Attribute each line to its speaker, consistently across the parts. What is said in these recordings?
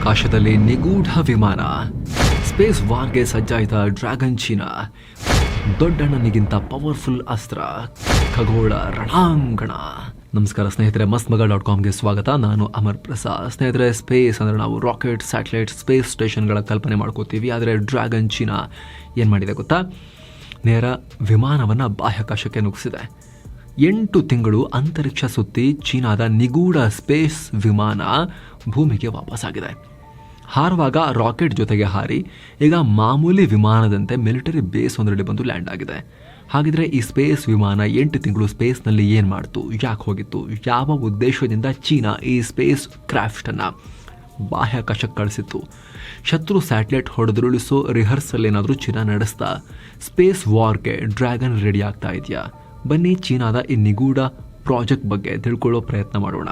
Speaker 1: ಬಾಹ್ಯಾಕಾಶದಲ್ಲಿ ನಿಗೂಢ ವಿಮಾನ. ಸ್ಪೇಸ್ ವಾರ್ಗೆ ಸಜ್ಜಾಯಿತ ಡ್ರ್ಯಾಗನ್ ಚೀನಾ. ದೊಡ್ಡಣ್ಣನಿಗಿಂತ ಪವರ್ಫುಲ್ ಅಸ್ತ್ರ. ಖಗೋಳ ರಣಾಂಗಣ. ನಮಸ್ಕಾರ ಸ್ನೇಹಿತರೆ ಮಸ್ತ್ ಮಗ ಡಾಟ್ ಕಾಮ್ಗೆ ಸ್ವಾಗತ. ನಾನು ಅಮರ್ ಪ್ರಸಾದ್. ಸ್ನೇಹಿತರೆ ಸ್ಪೇಸ್ ಅಂದರೆ ನಾವು ರಾಕೆಟ್ ಸ್ಯಾಟಲೈಟ್ ಸ್ಪೇಸ್ ಸ್ಟೇಷನ್ಗಳ ಕಲ್ಪನೆ ಮಾಡ್ಕೋತೀವಿ. ಆದರೆ ಡ್ರ್ಯಾಗನ್ ಚೀನಾ ಏನು ಮಾಡಿದೆ ಗೊತ್ತಾ? ನೇರ ವಿಮಾನವನ್ನು ಬಾಹ್ಯಾಕಾಶಕ್ಕೆ ನುಗ್ಗಿಸಿದೆ ಎಂಟು ತಿಂಗಳು ಅಂತರಿಕ್ಷ ಸುತ್ತಿ ಚೀನಾದ ನಿಗೂಢ ಸ್ಪೇಸ್ ವಿಮಾನ ಭೂಮಿಗೆ ವಾಪಸ್ಸಾಗಿದೆ ಹಾರುವಾಗ ರಾಕೆಟ್ ಜೊತೆಗೆ ಹಾರಿ, ಈಗ ಮಾಮೂಲಿ ವಿಮಾನದಂತೆ ಮಿಲಿಟರಿ ಬೇಸ್ ಒಂದರಲ್ಲಿ ಬಂದು ಲ್ಯಾಂಡ್ ಆಗಿದೆ. ಹಾಗಿದ್ರೆ ಈ ಸ್ಪೇಸ್ ವಿಮಾನ ಎಂಟು ತಿಂಗಳು ಸ್ಪೇಸ್ನಲ್ಲಿ ಏನು ಮಾಡ್ತು, ಯಾಕೆ ಹೋಗಿತ್ತು, ಯಾವ ಉದ್ದೇಶದಿಂದ ಚೀನಾ ಈ ಸ್ಪೇಸ್ ಕ್ರಾಫ್ಟನ್ನು ಬಾಹ್ಯಾಕಾಶಕ್ಕೆ ಕಳಿಸಿತ್ತು? ಶತ್ರು ಸ್ಯಾಟಲೈಟ್ ಹೊಡೆದುರುಳಿಸೋ ರಿಹರ್ಸಲ್ ಏನಾದರೂ ಚೀನಾ ನಡೆಸ್ತಾ, ಸ್ಪೇಸ್ ವಾರ್ಗೆ ಡ್ರ್ಯಾಗನ್ ರೆಡಿ ಆಗ್ತಾ ಇದೆಯಾ? ಬನ್ನಿ ಚೀನಾದ ಈ ನಿಗೂಢ ಪ್ರಾಜೆಕ್ಟ್ ಬಗ್ಗೆ ತಿಳ್ಕೊಳ್ಳೋ ಪ್ರಯತ್ನ ಮಾಡೋಣ.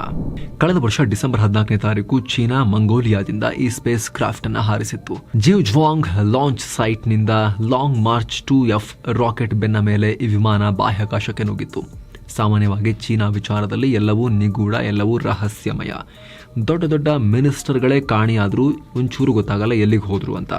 Speaker 1: ಕಳೆದ ವರ್ಷ ಡಿಸೆಂಬರ್ ಹದಿನಾಲ್ಕನೇ ತಾರೀಕು ಚೀನಾ ಮಂಗೋಲಿಯಾದಿಂದ ಈ ಸ್ಪೇಸ್ ಕ್ರಾಫ್ಟ್ ಅನ್ನ ಹಾರಿಸಿತ್ತು. ಜಿವ್ ಜ್ವಾಂಗ್ launch ಸೈಟ್ನಿಂದ long march two F rocket ಬೆನ್ನ ಮೇಲೆ ಈ ವಿಮಾನ ಬಾಹ್ಯಾಕಾಶಕ್ಕೆ ನುಗ್ಗಿತ್ತು. ಸಾಮಾನ್ಯವಾಗಿ ಚೀನಾ ವಿಚಾರದಲ್ಲಿ ಎಲ್ಲವೂ ನಿಗೂಢ, ಎಲ್ಲವೂ ರಹಸ್ಯಮಯ. ದೊಡ್ಡ ದೊಡ್ಡ ಮಿನಿಸ್ಟರ್ಗಳೇ ಕಾಣಿಯಾದರೂ ಒಂಚೂರು ಗೊತ್ತಾಗಲ್ಲ ಎಲ್ಲಿಗೆ ಹೋದ್ರು ಅಂತ.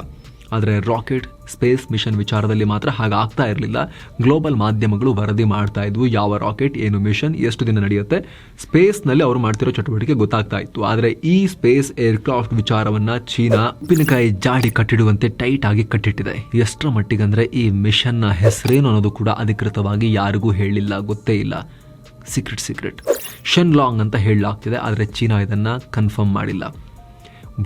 Speaker 1: ಆದರೆ ರಾಕೆಟ್ ಸ್ಪೇಸ್ ಮಿಷನ್ ವಿಚಾರದಲ್ಲಿ ಮಾತ್ರ ಹಾಗಾಗ್ತಾ ಇರಲಿಲ್ಲ. ಗ್ಲೋಬಲ್ ಮಾಧ್ಯಮಗಳು ವರದಿ ಮಾಡ್ತಾ ಇದ್ವು, ಯಾವ ರಾಕೆಟ್, ಏನು ಮಿಷನ್, ಎಷ್ಟು ದಿನ ನಡೆಯುತ್ತೆ. ಸ್ಪೇಸ್ನಲ್ಲಿ ಅವರು ಮಾಡ್ತಿರೋ ಚಟುವಟಿಕೆ ಗೊತ್ತಾಗ್ತಾ ಇತ್ತು. ಆದರೆ ಈ ಸ್ಪೇಸ್ ಏರ್ಕ್ರಾಫ್ಟ್ ವಿಚಾರವನ್ನು ಚೀನಾ ಉಪ್ಪಿನಕಾಯಿ ಜಾಡಿ ಕಟ್ಟಿಡುವಂತೆ ಟೈಟ್ ಆಗಿ ಕಟ್ಟಿಟ್ಟಿದೆ. ಎಷ್ಟರ ಮಟ್ಟಿಗಂದ್ರೆ ಈ ಮಿಷನ್ನ ಹೆಸರೇನು ಅನ್ನೋದು ಕೂಡ ಅಧಿಕೃತವಾಗಿ ಯಾರಿಗೂ ಹೇಳಿಲ್ಲ, ಗೊತ್ತೇ ಇಲ್ಲ. Secret secret. ಶೆನ್ ಲಾಂಗ್ ಅಂತ ಹೇಳಲಾಗ್ತಿದೆ, ಆದರೆ ಚೀನಾ ಇದನ್ನು ಕನ್ಫರ್ಮ್ ಮಾಡಿಲ್ಲ.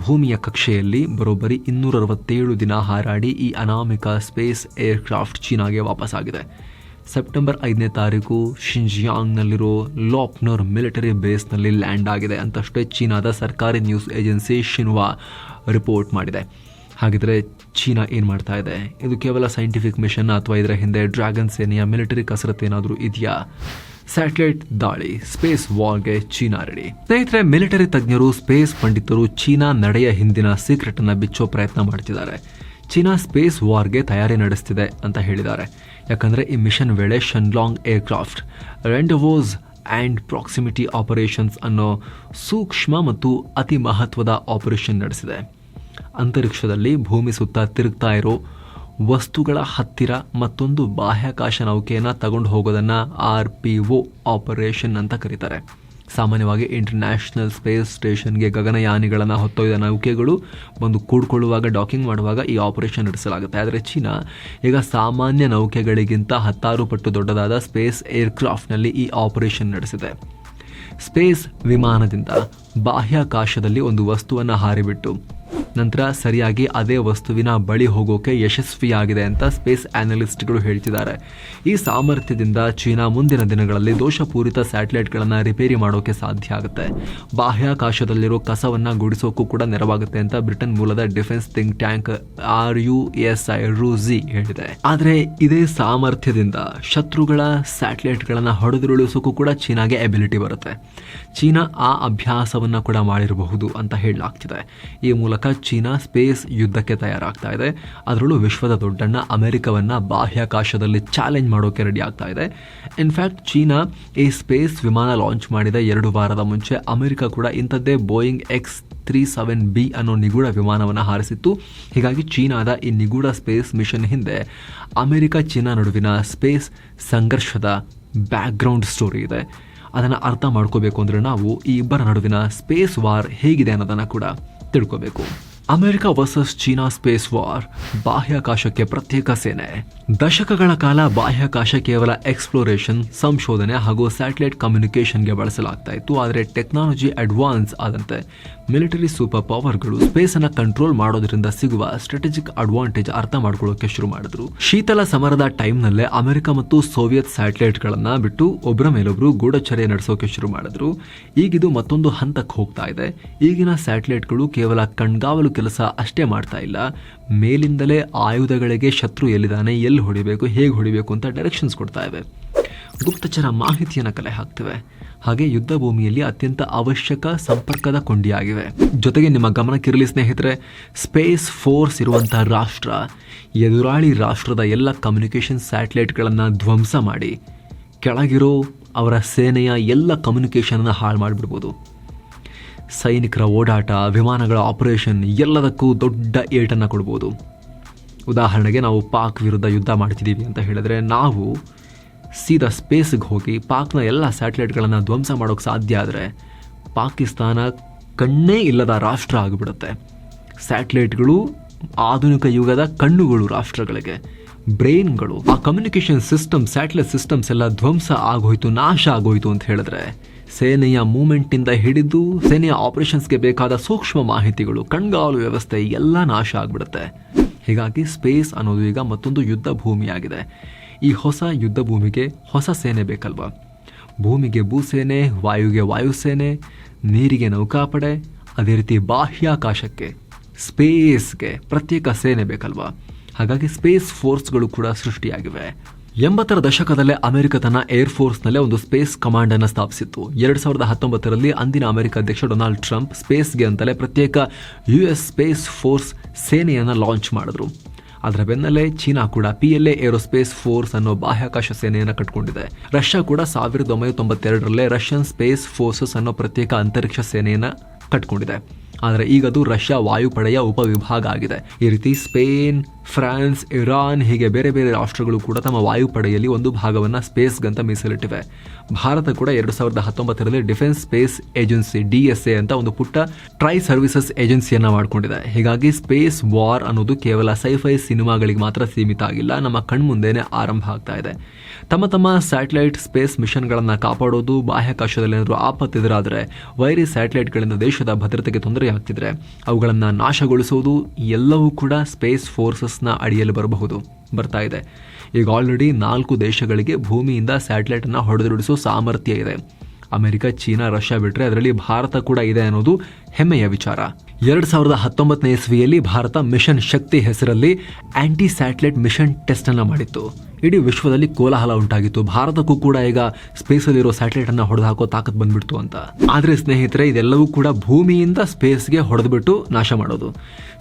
Speaker 1: ಭೂಮಿಯ ಕಕ್ಷೆಯಲ್ಲಿ ಬರೋಬ್ಬರಿ ಇನ್ನೂರ ಅರವತ್ತೇಳು ದಿನ ಹಾರಾಡಿ ಈ ಅನಾಮಿಕ ಸ್ಪೇಸ್ ಏರ್ಕ್ರಾಫ್ಟ್ ಚೀನಾಗೆ ವಾಪಸ್ಸಾಗಿದೆ. ಸೆಪ್ಟೆಂಬರ್ ಐದನೇ ತಾರೀಕು ಶಿಂಜಿಯಾಂಗ್ನಲ್ಲಿರೋ ಲಾಪ್ನರ್ ಮಿಲಿಟರಿ ಬೇಸ್ನಲ್ಲಿ ಲ್ಯಾಂಡ್ ಆಗಿದೆ ಅಂತಷ್ಟೇ ಚೀನಾದ ಸರ್ಕಾರಿ ನ್ಯೂಸ್ ಏಜೆನ್ಸಿ ಶಿನ್ವಾ ರಿಪೋರ್ಟ್ ಮಾಡಿದೆ. ಹಾಗಿದ್ರೆ ಚೀನಾ ಏನು ಮಾಡ್ತಾ ಇದೆ? ಇದು ಕೇವಲ ಸೈಂಟಿಫಿಕ್ ಮಿಷನ್ ಅಥವಾ ಇದರ ಹಿಂದೆ ಡ್ರ್ಯಾಗನ್ ಸೇನೆಯ ಮಿಲಿಟರಿ ಕಸರತ್ತು ಏನಾದರೂ ಇದೆಯಾ? ಸ್ಯಾಟಲೈಟ್ ದಾಳಿ. ಸ್ಪೇಸ್ ವಾರ್ಗೆ ಚೀನಾ ರೆಡಿ. ಸ್ನೇಹಿತರೆ, ಮಿಲಿಟರಿ ತಜ್ಞರು, ಸ್ಪೇಸ್ ಪಂಡಿತರು ಚೀನಾ ನಡೆಯ ಹಿಂದಿನ ಸೀಕ್ರೆಟ್ ಅನ್ನ ಬಿಚ್ಚೋ ಪ್ರಯತ್ನ ಮಾಡ್ತಿದ್ದಾರೆ. ಚೀನಾ ಸ್ಪೇಸ್ ವಾರ್ಗೆ ತಯಾರಿ ನಡೆಸ್ತಿದೆ ಅಂತ ಹೇಳಿದ್ದಾರೆ. ಯಾಕಂದ್ರೆ ಈ ಮಿಷನ್ ವೇಳೆ Shenlong aircraft rendezvous and proximity operations ಅನ್ನೋ ಸೂಕ್ಷ್ಮ ಮತ್ತು ಅತಿ ಮಹತ್ವದ ಆಪರೇಷನ್ ನಡೆಸಿದೆ. ಅಂತರಿಕ್ಷದಲ್ಲಿ ಭೂಮಿ ಸುತ್ತ ತಿರುಗ್ತಾ ಇರೋ ವಸ್ತುಗಳ ಹತ್ತಿರ ಮತ್ತೊಂದು ಬಾಹ್ಯಾಕಾಶ ನೌಕೆಯನ್ನು ತಗೊಂಡು ಹೋಗೋದನ್ನು ಆರ್ ಪಿ ಒ ಆಪರೇಷನ್ ಅಂತ ಕರೀತಾರೆ. ಸಾಮಾನ್ಯವಾಗಿ ಇಂಟರ್ನ್ಯಾಷನಲ್ ಸ್ಪೇಸ್ ಸ್ಟೇಷನ್ಗೆ ಗಗನಯಾನಿಗಳನ್ನು ಹೊತ್ತೊಯ್ದ ನೌಕೆಗಳು ಬಂದು ಕೂಡ್ಕೊಳ್ಳುವಾಗ, ಡಾಕಿಂಗ್ ಮಾಡುವಾಗ ಈ ಆಪರೇಷನ್ ನಡೆಸಲಾಗುತ್ತೆ. ಆದರೆ ಚೀನಾ ಈಗ ಸಾಮಾನ್ಯ ನೌಕೆಗಳಿಗಿಂತ ಹತ್ತಾರು ಪಟ್ಟು ದೊಡ್ಡದಾದ ಸ್ಪೇಸ್ ಏರ್ಕ್ರಾಫ್ಟ್ನಲ್ಲಿ ಈ ಆಪರೇಷನ್ ನಡೆಸಿದೆ. ಸ್ಪೇಸ್ ವಿಮಾನದಿಂದ ಬಾಹ್ಯಾಕಾಶದಲ್ಲಿ ಒಂದು ವಸ್ತುವನ್ನು ಹಾರಿಬಿಟ್ಟು ನಂತರ ಸರಿಯಾಗಿ ಅದೇ ವಸ್ತುವಿನ ಬಳಿ ಹೋಗೋಕೆ ಯಶಸ್ವಿಯಾಗಿದೆ ಅಂತ ಸ್ಪೇಸ್ ಆ್ಯನಲಿಸ್ಟ್ಗಳು ಹೇಳ್ತಿದ್ದಾರೆ. ಈ ಸಾಮರ್ಥ್ಯದಿಂದ ಚೀನಾ ಮುಂದಿನ ದಿನಗಳಲ್ಲಿ ದೋಷಪೂರಿತ ಸ್ಯಾಟಲೈಟ್ಗಳನ್ನು ರಿಪೇರಿ ಮಾಡೋಕೆ ಸಾಧ್ಯ ಆಗುತ್ತೆ. ಬಾಹ್ಯಾಕಾಶದಲ್ಲಿರೋ ಕಸವನ್ನು ಗುಡಿಸೋಕ್ಕೂ ಕೂಡ ನೆರವಾಗುತ್ತೆ ಅಂತ ಬ್ರಿಟನ್ ಮೂಲದ defence think tank R U S I RUSI ಹೇಳಿದೆ. ಆದರೆ ಇದೇ ಸಾಮರ್ಥ್ಯದಿಂದ ಶತ್ರುಗಳ ಸ್ಯಾಟಲೈಟ್ಗಳನ್ನು ಹೊಡೆದುರುಳಿಸೋಕ್ಕೂ ಕೂಡ ಚೀನಾಗೆ ಎಬಿಲಿಟಿ ಬರುತ್ತೆ. ಚೀನಾ ಆ ಅಭ್ಯಾಸವನ್ನು ಕೂಡ ಮಾಡಿರಬಹುದು ಅಂತ ಹೇಳಲಾಗ್ತಿದೆ. ಈ ಮೂಲಕ ಚೀನಾ ಸ್ಪೇಸ್ ಯುದ್ಧಕ್ಕೆ ತಯಾರಾಗ್ತಾ ಇದೆ. ಅದರಲ್ಲೂ ವಿಶ್ವದ ದೊಡ್ಡಣ್ಣ ಅಮೆರಿಕವನ್ನು ಬಾಹ್ಯಾಕಾಶದಲ್ಲಿ ಚಾಲೆಂಜ್ ಮಾಡೋಕೆ ರೆಡಿ ಆಗ್ತಾ ಇದೆ. ಇನ್ಫ್ಯಾಕ್ಟ್ ಚೀನಾ ಈ ಸ್ಪೇಸ್ ವಿಮಾನ ಲಾಂಚ್ ಮಾಡಿದ ಎರಡು ವಾರದ ಮುಂಚೆ ಅಮೆರಿಕ ಕೂಡ ಇಂಥದ್ದೇ Boeing X three seven B ಅನ್ನೋ ನಿಗೂಢ ವಿಮಾನವನ್ನು ಹಾರಿಸಿತ್ತು. ಹೀಗಾಗಿ ಚೀನಾದ ಈ ನಿಗೂಢ ಸ್ಪೇಸ್ ಮಿಷನ್ ಹಿಂದೆ ಅಮೆರಿಕ ಚೀನಾ ನಡುವಿನ ಸ್ಪೇಸ್ ಸಂಘರ್ಷದ ಬ್ಯಾಕ್ಗ್ರೌಂಡ್ ಸ್ಟೋರಿ ಇದೆ. ಅದನ್ನು ಅರ್ಥ ಮಾಡ್ಕೋಬೇಕು ಅಂದರೆ ನಾವು ಈ ಇಬ್ಬರ ನಡುವಿನ ಸ್ಪೇಸ್ ವಾರ್ ಹೇಗಿದೆ ಅನ್ನೋದನ್ನು ಕೂಡ ತಿಳ್ಕೋಬೇಕು. America versus China space war ಬಾಹ್ಯಾಕಾಶಕ್ಕೆ ಪ್ರತ್ಯೇಕ ಸೇನೆ. ದಶಕಗಳ ಕಾಲ ಬಾಹ್ಯಾಕಾಶ ಕೇವಲ ಎಕ್ಸ್ಪ್ಲೋರೇಷನ್ ಸಂಶೋಧನೆ ಹಾಗೂ ಸ್ಯಾಟಲೈಟ್ ಕಮ್ಯುನಿಕೇಷನ್ಗೆ ಬಳಸಲಾಗ್ತಾ ಇತ್ತು. ಆದರೆ ಟೆಕ್ನಾಲಜಿ ಅಡ್ವಾನ್ಸ್ ಆದಂತೆ ಮಿಲಿಟರಿ ಸೂಪರ್ ಪವರ್ಗಳು ಸ್ಪೇಸ್ ಅನ್ನ ಕಂಟ್ರೋಲ್ ಮಾಡೋದ್ರಿಂದ ಸಿಗುವ ಸ್ಟ್ರಾಟಜಿಕ್ ಅಡ್ವಾಂಟೇಜ್ ಅರ್ಥ ಮಾಡ್ಕೊಳ್ಳೋಕೆ ಶುರು ಮಾಡಿದ್ರು. ಶೀತಲ ಸಮರದ ಟೈಮ್ನಲ್ಲೇ ಅಮೆರಿಕ ಮತ್ತು ಸೋವಿಯತ್ ಸ್ಯಾಟಲೈಟ್ಗಳನ್ನ ಬಿಟ್ಟು ಒಬ್ಬರ ಮೇಲೊಬ್ರು ಗೂಢಚರ್ಯ ನಡೆಸೋಕೆ ಶುರು ಮಾಡಿದ್ರು. ಈಗಿದು ಮತ್ತೊಂದು ಹಂತಕ್ಕೆ ಹೋಗ್ತಾ ಇದೆ. ಈಗಿನ ಸ್ಯಾಟಲೈಟ್ಗಳು ಕೇವಲ ಕಣ್ಗಾವಲು ಕೆಲಸ ಅಷ್ಟೇ ಮಾಡ್ತಾ ಇಲ್ಲ. ಮೇಲಿಂದಲೇ ಆಯುಧಗಳಿಗೆ ಶತ್ರು ಎಲ್ಲಿದ್ದಾನೆ, ಎಲ್ಲಿ ಹೊಡಿಬೇಕು, ಹೇಗೆ ಹೊಡಿಬೇಕು ಅಂತ ಡೈರೆಕ್ಷನ್ಸ್ ಕೊಡ್ತಾ ಇವೆ ಗುಪ್ತಚರ ಮಾಹಿತಿಯನ್ನು ಕಲೆ ಹಾಕ್ತಿವೆ. ಹಾಗೆ ಯುದ್ಧ ಭೂಮಿಯಲ್ಲಿ ಅತ್ಯಂತ ಅವಶ್ಯಕ ಸಂಪರ್ಕದ ಕೊಂಡಿಯಾಗಿವೆ. ಜೊತೆಗೆ ನಿಮ್ಮ ಗಮನಕ್ಕಿರಲಿ ಸ್ನೇಹಿತರೆ ಸ್ಪೇಸ್ ಫೋರ್ಸ್ ಇರುವಂತಹ ರಾಷ್ಟ್ರ, ಎದುರಾಳಿ ರಾಷ್ಟ್ರದ ಎಲ್ಲ ಕಮ್ಯುನಿಕೇಷನ್ ಸ್ಯಾಟಲೈಟ್ಗಳನ್ನು ಧ್ವಂಸ ಮಾಡಿ, ಕೆಳಗಿರೋ ಅವರ ಸೇನೆಯ ಎಲ್ಲ ಕಮ್ಯುನಿಕೇಷನನ್ನು ಹಾಳು ಮಾಡಿಬಿಡ್ಬೋದು. ಸೈನಿಕರ ಓಡಾಟ, ವಿಮಾನಗಳ ಆಪರೇಷನ್ ಎಲ್ಲದಕ್ಕೂ ದೊಡ್ಡ ಏಟನ್ನು ಕೊಡ್ಬೋದು. ಉದಾಹರಣೆಗೆ ನಾವು ಪಾಕ್ ವಿರುದ್ಧ ಯುದ್ಧ ಮಾಡ್ತಿದ್ದೀವಿ ಅಂತ ಹೇಳಿದ್ರೆ ನಾವು ಸೀದಾ ಸ್ಪೇಸ್ಗೆ ಹೋಗಿ ಪಾಕ್ನ ಎಲ್ಲ ಸ್ಯಾಟಲೈಟ್ಗಳನ್ನು ಧ್ವಂಸ ಮಾಡೋಕ್ಕೆ ಸಾಧ್ಯ ಆದರೆ ಪಾಕಿಸ್ತಾನ ಕಣ್ಣೇ ಇಲ್ಲದ ರಾಷ್ಟ್ರ ಆಗಿಬಿಡುತ್ತೆ. ಸ್ಯಾಟಲೈಟ್ಗಳು ಆಧುನಿಕ ಯುಗದ ಕಣ್ಣುಗಳು ರಾಷ್ಟ್ರಗಳಿಗೆ. ಬ್ರೈನ್ಗಳು ಆ ಕಮ್ಯುನಿಕೇಷನ್ ಸಿಸ್ಟಮ್ ಸ್ಯಾಟಲೈಟ್ ಸಿಸ್ಟಮ್ಸ್ ಎಲ್ಲ ಧ್ವಂಸ ಆಗೋಯ್ತು, ನಾಶ ಆಗೋಯ್ತು ಅಂತ ಹೇಳಿದ್ರೆ ಸೇನೆಯ ಮೂಮೆಂಟಿಂದ ಹಿಡಿದು ಸೇನೆಯ ಆಪರೇಷನ್ಸ್ಗೆ ಬೇಕಾದ ಸೂಕ್ಷ್ಮ ಮಾಹಿತಿಗಳು, ಕಣ್ಗಾವಲು ವ್ಯವಸ್ಥೆ, ಎಲ್ಲ ನಾಶ ಆಗ್ಬಿಡುತ್ತೆ. ಹೀಗಾಗಿ ಸ್ಪೇಸ್ ಅನ್ನೋದು ಈಗ ಮತ್ತೊಂದು ಯುದ್ಧ ಭೂಮಿಯಾಗಿದೆ. ಈ ಹೊಸ ಯುದ್ಧ ಭೂಮಿಗೆ ಹೊಸ ಸೇನೆ ಬೇಕಲ್ವಾ? ಭೂಮಿಗೆ ಭೂಸೇನೆ, ವಾಯುಗೆ ವಾಯುಸೇನೆ, ನೀರಿಗೆ ನೌಕಾಪಡೆ, ಅದೇ ರೀತಿ ಬಾಹ್ಯಾಕಾಶಕ್ಕೆ, ಸ್ಪೇಸ್ಗೆ ಪ್ರತ್ಯೇಕ ಸೇನೆ ಬೇಕಲ್ವಾ? ಹಾಗಾಗಿ ಸ್ಪೇಸ್ ಫೋರ್ಸ್ಗಳು ಕೂಡ ಸೃಷ್ಟಿಯಾಗಿವೆ. ಎಂಬತ್ತರ ದಶಕದಲ್ಲೇ ಅಮೆರಿಕ ತನ್ನ ಏರ್ ಫೋರ್ಸ್ನಲ್ಲೇ ಒಂದು ಸ್ಪೇಸ್ ಕಮಾಂಡ್ ಅನ್ನು ಸ್ಥಾಪಿಸಿತ್ತು. ಎರಡ್ ಸಾವಿರದ ಹತ್ತೊಂಬತ್ತರಲ್ಲಿ ಅಂದಿನ ಅಮೆರಿಕ ಅಧ್ಯಕ್ಷ ಡೊನಾಲ್ಡ್ ಟ್ರಂಪ್ ಸ್ಪೇಸ್ಗೆ ಅಂತಲೇ ಪ್ರತ್ಯೇಕ ಯು ಎಸ್ ಸ್ಪೇಸ್ ಫೋರ್ಸ್ ಸೇನೆಯನ್ನು ಲಾಂಚ್ ಮಾಡಿದ್ರು. ಅದರ ಬೆನ್ನಲ್ಲೇ ಚೀನಾ ಕೂಡ P L A aerospace force ಅನ್ನೋ ಬಾಹ್ಯಾಕಾಶ ಸೇನೆಯನ್ನು ಕಟ್ಕೊಂಡಿದೆ. ರಷ್ಯಾ ಕೂಡ ಸಾವಿರದ ಒಂಬೈನೂರ ತೊಂಬತ್ತೆರಡರಲ್ಲೇ ರಷ್ಯನ್ ಸ್ಪೇಸ್ ಫೋರ್ಸಸ್ ಅನ್ನೋ ಪ್ರತ್ಯೇಕ ಅಂತರಿಕ್ಷ ಸೇನೆಯನ್ನು ಕಟ್ಕೊಂಡಿದೆ. ಆದರೆ ಈಗ ಅದು ರಷ್ಯಾ ವಾಯುಪಡೆಯ ಉಪವಿಭಾಗ ಆಗಿದೆ. ಈ ರೀತಿ ಸ್ಪೇನ್, ಫ್ರಾನ್ಸ್, ಇರಾನ್ ಹೀಗೆ ಬೇರೆ ಬೇರೆ ರಾಷ್ಟ್ರಗಳು ಕೂಡ ತಮ್ಮ ವಾಯುಪಡೆಯಲ್ಲಿ ಒಂದು ಭಾಗವನ್ನು ಸ್ಪೇಸ್ಗಂತ ಮೀಸಲಿಟ್ಟಿವೆ. ಭಾರತ ಕೂಡ ಎರಡು ಸಾವಿರದ ಹತ್ತೊಂಬತ್ತರಲ್ಲಿ defence space agency, D S A ಅಂತ ಒಂದು ಪುಟ್ಟ ಟ್ರೈ ಸರ್ವಿಸಸ್ ಏಜೆನ್ಸಿಯನ್ನು ಮಾಡಿಕೊಂಡಿದೆ. ಹೀಗಾಗಿ ಸ್ಪೇಸ್ ವಾರ್ ಅನ್ನೋದು ಕೇವಲ ಸೈಫೈ ಸಿನಿಮಾಗಳಿಗೆ ಮಾತ್ರ ಸೀಮಿತ ಆಗಿಲ್ಲ, ನಮ್ಮ ಕಣ್ಮುಂದೇನೆ ಆರಂಭ ಆಗ್ತಾ ಇದೆ. ತಮ್ಮ ತಮ್ಮ ಸ್ಯಾಟಲೈಟ್ ಸ್ಪೇಸ್ ಮಿಷನ್ಗಳನ್ನು ಕಾಪಾಡೋದು ಬಾಹ್ಯಾಕಾಶದಲ್ಲಿ ಏನಾದರೂ ಆಪತ್ತೆದುರಾದರೆ ವೈರಿ ಸ್ಯಾಟಲೈಟ್ಗಳಿಂದ ದೇಶದ ಭದ್ರತೆಗೆ ತೊಂದರೆ ಆಗ್ತಿದ್ರೆ ಅವುಗಳನ್ನು ನಾಶಗೊಳಿಸುವುದು ಎಲ್ಲವೂ ಕೂಡ ಸ್ಪೇಸ್ ಫೋರ್ಸಸ್ನ ಅಡಿಯಲ್ಲಿ ಬರಬಹುದು. ಬರ್ತಾ ಇದೆ. ಈಗ ಆಲ್ರೆಡಿ ನಾಲ್ಕು ದೇಶಗಳಿಗೆ ಭೂಮಿಯಿಂದ ಸ್ಯಾಟಲೈಟನ್ನು ಅನ್ನ ಹೊಡೆದುಡಿಸೋ ಸಾಮರ್ಥ್ಯ ಇದೆ. ಅಮೆರಿಕ, ಚೀನಾ, ರಷ್ಯಾ ಬಿಟ್ಟರೆ ಅದರಲ್ಲಿ ಭಾರತ ಕೂಡ ಇದೆ ಅನ್ನೋದು ಹೆಮ್ಮೆಯ ವಿಚಾರ. ಎರಡು ಸಾವಿರದ ಹತ್ತೊಂಬತ್ತನೇ ಇಸ್ವಿಯಲ್ಲಿ ಭಾರತ ಮಿಷನ್ ಶಕ್ತಿ ಹೆಸರಲ್ಲಿ ಆಂಟಿ ಸ್ಯಾಟಲೈಟ್ ಮಿಷನ್ ಟೆಸ್ಟ್ ಅನ್ನ ಮಾಡಿತ್ತು. ಇಡೀ ವಿಶ್ವದಲ್ಲಿ ಕೋಲಾಹಲ ಉಂಟಾಗಿತ್ತು. ಭಾರತಕ್ಕೂ ಕೂಡ ಈಗ ಸ್ಪೇಸ್ ಅಲ್ಲಿರೋ ಸ್ಯಾಟಲೈಟ್ ಅನ್ನ ಹೊಡೆದು ಹಾಕೋ ತಾಕತ್ ಬಂದ್ಬಿಡ್ತು ಅಂತ. ಆದ್ರೆ ಸ್ನೇಹಿತರೆ, ಇದೆಲ್ಲವೂ ಕೂಡ ಭೂಮಿಯಿಂದ ಸ್ಪೇಸ್ಗೆ ಹೊಡೆದ್ಬಿಟ್ಟು ನಾಶ ಮಾಡೋದು.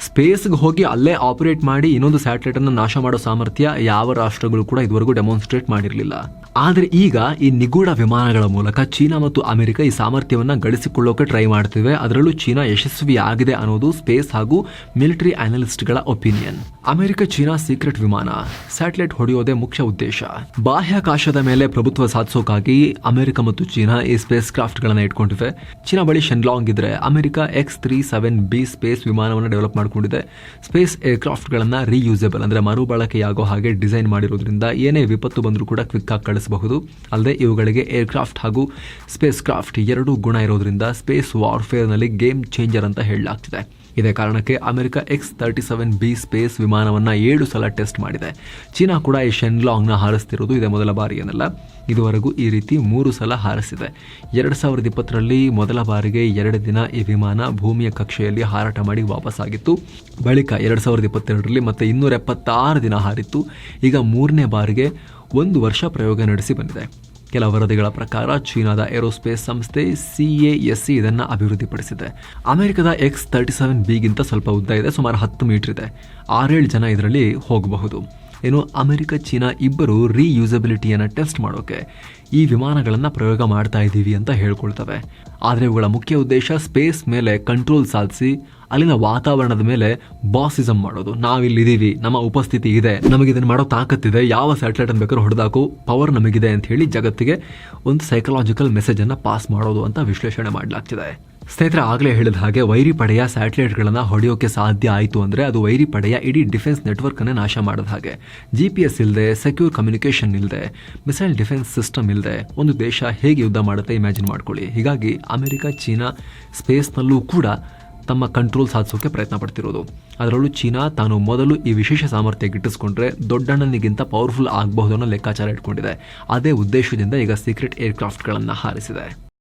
Speaker 1: ಸ್ಪೇಸ್ಗೆ ಹೋಗಿ ಅಲ್ಲೇ ಆಪರೇಟ್ ಮಾಡಿ ಇನ್ನೊಂದು ಸ್ಯಾಟಲೈಟ್ ಅನ್ನು ನಾಶ ಮಾಡೋ ಸಾಮರ್ಥ್ಯ ಯಾವ ರಾಷ್ಟ್ರಗಳು ಕೂಡ ಇದುವರೆಗೂ ಡೆಮಾನ್ಸ್ಟ್ರೇಟ್ ಮಾಡಿರಲಿಲ್ಲ. ಆದರೆ ಈಗ ಈ ನಿಗೂಢ ವಿಮಾನಗಳ ಮೂಲಕ ಚೀನಾ ಮತ್ತು ಅಮೆರಿಕ ಈ ಸಾಮರ್ಥ್ಯವನ್ನ ಗಳಿಸಿಕೊಳ್ಳೋಕೆ ಟ್ರೈ ಮಾಡ್ತಿವೆ. ಅದರಲ್ಲೂ ಚೀನಾ ಯಶಸ್ವಿ ಆಗಿದೆ ಅನ್ನೋದು ಸ್ಪೇಸ್ ಹಾಗೂ ಮಿಲಿಟರಿ ಅನಲಿಸ್ಟ್ಗಳ ಒಪಿನಿಯನ್. ಅಮೆರಿಕ ಚೀನಾ ಸೀಕ್ರೆಟ್ ವಿಮಾನ ಸ್ಯಾಟಲೈಟ್ ಹೊಡೆಯೋದೇ ಮುಖ್ಯ ಉದ್ದೇಶ. ಬಾಹ್ಯಾಕಾಶದ ಮೇಲೆ ಪ್ರಭುತ್ವ ಸಾಧಿಸೋಕಾಗಿ ಅಮೆರಿಕ ಮತ್ತು ಚೀನಾ ಈ ಸ್ಪೇಸ್ ಕ್ರಾಫ್ಟ್ ಗಳನ್ನ ಇಟ್ಕೊಂಡಿವೆ. ಚೀನಾ ಬಳಿ ಶೆನ್ಲಾಂಗ್ ಇದ್ರೆ America X three seven B space ವಿಮಾನವನ್ನು ಡೆವಲಪ್ ಮಾಡ್ಕೊಂಡಿದೆ ಸ್ಪೇಸ್ ಏರ್ಕ್ರಾಫ್ಟ್ಗಳನ್ನು ರೀಯೂಸೇಬಲ್ ಅಂದ್ರೆ ಮರುಬಳಕೆಯಾಗೋ ಹಾಗೆ ಡಿಸೈನ್ ಮಾಡಿರೋದ್ರಿಂದ ಏನೇ ವಿಪತ್ತು ಬಂದರೂ ಕೂಡ ಕ್ವಿಕ್ಕಾಗಿ ಕಳಿಸಬಹುದು. ಅಲ್ಲದೆ ಇವುಗಳಿಗೆ ಏರ್ಕ್ರಾಫ್ಟ್ ಹಾಗೂ ಸ್ಪೇಸ್ ಕ್ರಾಫ್ಟ್ ಎರಡೂ ಗುಣ ಇರೋದ್ರಿಂದ ಸ್ಪೇಸ್ ವಾರ್ಫೇರ್ನಲ್ಲಿ ಗೇಮ್ ಚೇಂಜರ್ ಅಂತ ಹೇಳಲಾಗ್ತಿದೆ. ಇದೇ ಕಾರಣಕ್ಕೆ America X thirty seven B space ವಿಮಾನವನ್ನು ಏಳು ಸಲ ಟೆಸ್ಟ್ ಮಾಡಿದೆ. ಚೀನಾ ಕೂಡ ಈ ಶೆನ್ಲಾಂಗ್ನ ಹಾರಿಸ್ತಿರೋದು ಇದೇ ಮೊದಲ ಬಾರಿ ಏನಲ್ಲ. ಇದುವರೆಗೂ ಈ ರೀತಿ ಮೂರು ಸಲ ಹಾರಿಸಿದೆ. ಎರಡು ಸಾವಿರದ ಇಪ್ಪತ್ತರಲ್ಲಿ ಮೊದಲ ಬಾರಿಗೆ ಎರಡು ದಿನ ಈ ವಿಮಾನ ಭೂಮಿಯ ಕಕ್ಷೆಯಲ್ಲಿ ಹಾರಾಟ ಮಾಡಿ ವಾಪಸ್ಸಾಗಿತ್ತು. ಬಳಿಕ ಎರಡು ಸಾವಿರದ ಇಪ್ಪತ್ತೆರಡರಲ್ಲಿ ಮತ್ತೆ ಇನ್ನೂರ ಎಪ್ಪತ್ತಾರು ದಿನ ಹಾರಿತ್ತು. ಈಗ ಮೂರನೇ ಬಾರಿಗೆ ಒಂದು ವರ್ಷ ಪ್ರಯೋಗ ನಡೆಸಿ ಬಂದಿದೆ. ಕೆಲ ವರದಿಗಳ ಪ್ರಕಾರ ಚೀನಾದ ಏರೋಸ್ಪೇಸ್ ಸಂಸ್ಥೆ ಸಿಎಎಸ್ಸಿ ಇದನ್ನು ಅಭಿವೃದ್ಧಿಪಡಿಸಿದೆ. ಅಮೆರಿಕದ ಎಕ್ಸ್ ತರ್ಟಿ ಸೆವೆನ್ ಬಿಗಿಂತ ಸ್ವಲ್ಪ ಉದ್ದ ಇದೆ, ಸುಮಾರು ಹತ್ತು ಮೀಟರ್ ಇದೆ. ಆರೇಳು ಜನ ಇದರಲ್ಲಿ ಹೋಗಬಹುದು. ಏನು ಅಮೆರಿಕ, ಚೀನಾ ಇಬ್ಬರು ರೀಯೂಸಬಿಲಿಟಿಯನ್ನು ಟೆಸ್ಟ್ ಮಾಡೋಕೆ ಈ ವಿಮಾನಗಳನ್ನು ಪ್ರಯೋಗ ಮಾಡ್ತಾ ಇದ್ದೀವಿ ಅಂತ ಹೇಳ್ಕೊಳ್ತವೆ. ಆದರೆ ಇವುಗಳ ಮುಖ್ಯ ಉದ್ದೇಶ ಸ್ಪೇಸ್ ಮೇಲೆ ಕಂಟ್ರೋಲ್ ಸಾಧಿಸಿ ಅಲ್ಲಿನ ವಾತಾವರಣದ ಮೇಲೆ ಬಾಸಿಸಮ್ ಮಾಡೋದು. ನಾವಿಲ್ಲಿದ್ದೀವಿ, ನಮ್ಮ ಉಪಸ್ಥಿತಿ ಇದೆ, ನಮಗೆ ಇದನ್ನು ಮಾಡೋ ತಾಕತ್ತಿದೆ ಯಾವ ಸ್ಯಾಟಲೈಟ್ ಅನ್ನು ಬೇಕಾದ್ರೂ ಹೊಡೆದಾಕು ಪವರ್ ನಮಗಿದೆ ಅಂತ ಹೇಳಿ ಜಗತ್ತಿಗೆ ಒಂದು ಸೈಕಲಾಜಿಕಲ್ ಮೆಸೇಜ್ ಅನ್ನ ಪಾಸ್ ಮಾಡೋದು ಅಂತ ವಿಶ್ಲೇಷಣೆ ಮಾಡಲಾಗ್ತಿದೆ. ಸ್ನೇಹಿತರೆ, ಆಗಲೇ ಹೇಳಿದ ಹಾಗೆ ವೈರಿ ಪಡೆಯ ಸ್ಯಾಟಲೈಟ್ಗಳನ್ನು ಹೊಡೆಯೋಕೆ ಸಾಧ್ಯ ಆಯಿತು ಅಂದರೆ ಅದು ವೈರಿ ಪಡೆಯ ಇಡೀ ಡಿಫೆನ್ಸ್ ನೆಟ್ವರ್ಕನ್ನೇ ನಾಶ ಮಾಡಿದ ಹಾಗೆ. ಜಿ ಪಿ ಎಸ್ ಇಲ್ಲದೆ ಸೆಕ್ಯೂರ್ ಕಮ್ಯುನಿಕೇಷನ್ ಇಲ್ಲದೆ ಮಿಸೈಲ್ ಡಿಫೆನ್ಸ್ ಸಿಸ್ಟಮ್ ಇಲ್ಲದೆ ಒಂದು ದೇಶ ಹೇಗೆ ಯುದ್ಧ ಮಾಡುತ್ತೆ ಇಮ್ಯಾಜಿನ್ ಮಾಡ್ಕೊಳ್ಳಿ. ಹೀಗಾಗಿ ಅಮೆರಿಕ, ಚೀನಾ ಸ್ಪೇಸ್ನಲ್ಲೂ ಕೂಡ ತಮ್ಮ ಕಂಟ್ರೋಲ್ ಸಾಧಿಸೋಕೆ ಪ್ರಯತ್ನ ಪಡ್ತಿರೋದು. ಅದರಲ್ಲೂ ಚೀನಾ ತಾನು ಮೊದಲು ಈ ವಿಶೇಷ ಸಾಮರ್ಥ್ಯ ಗಿಟ್ಟಿಸ್ಕೊಂಡ್ರೆ ದೊಡ್ಡಣ್ಣನಿಗಿಂತ ಪವರ್ಫುಲ್ ಆಗಬಹುದು ಅನ್ನೋ ಲೆಕ್ಕಾಚಾರ ಇಟ್ಕೊಂಡಿದೆ. ಅದೇ ಉದ್ದೇಶದಿಂದ ಈಗ ಸೀಕ್ರೆಟ್ ಏರ್ಕ್ರಾಫ್ಟ್ಗಳನ್ನು ಹಾರಿಸಿದೆ.